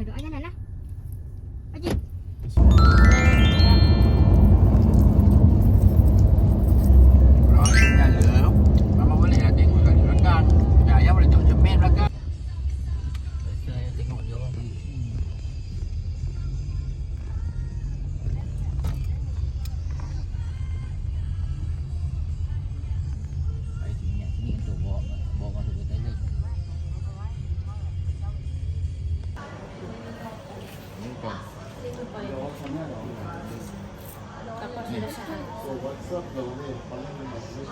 Ricardo. Ayan ano, na na.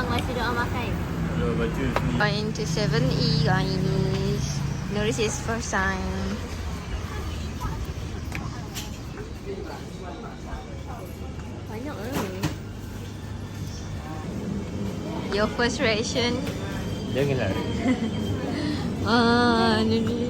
abang Going to 7E guys. Notice is first sign. Your first reaction? Janganlah. ah, ni.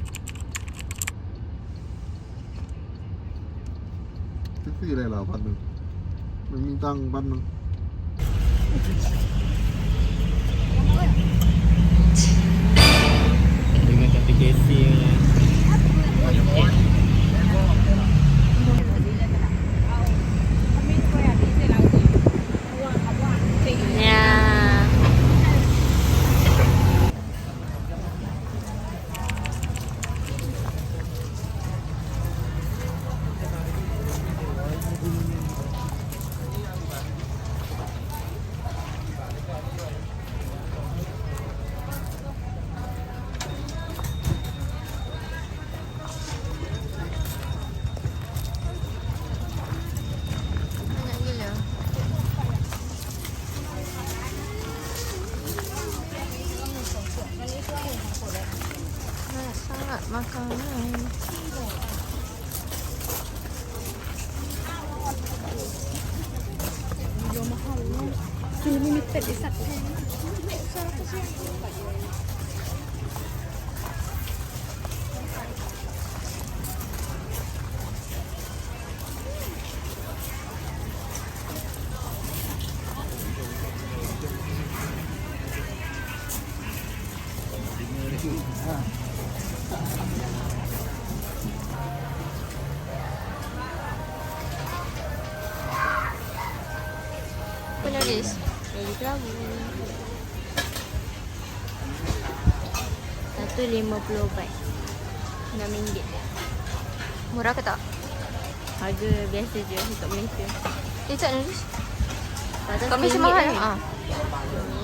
ซื่ออะไรเหรอพันหนึ่งมันมีตังค์พันหนึ่งดึงกันจะไปเกสซีไง để đi sạch thế mẹ sao nó có Look Satu lima puluh baht Enam ringgit Murah ke tak? Harga biasa je untuk Malaysia Eh tak nulis Kau mesti mahal ah? lah, ni?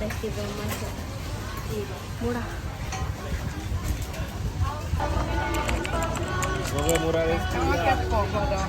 Festival masuk Murah Semoga murah rezeki murah. kasih murah.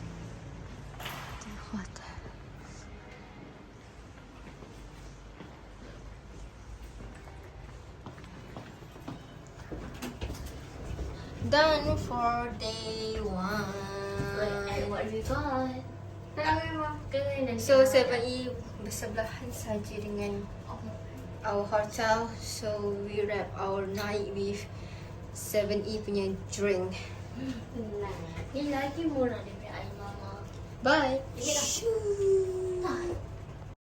done for day one. So, 7E, bersebelahan saja dengan our hotel. So, we wrap our night with 7E punya drink. Ni lagi murah daripada air mama. Bye. Shoo.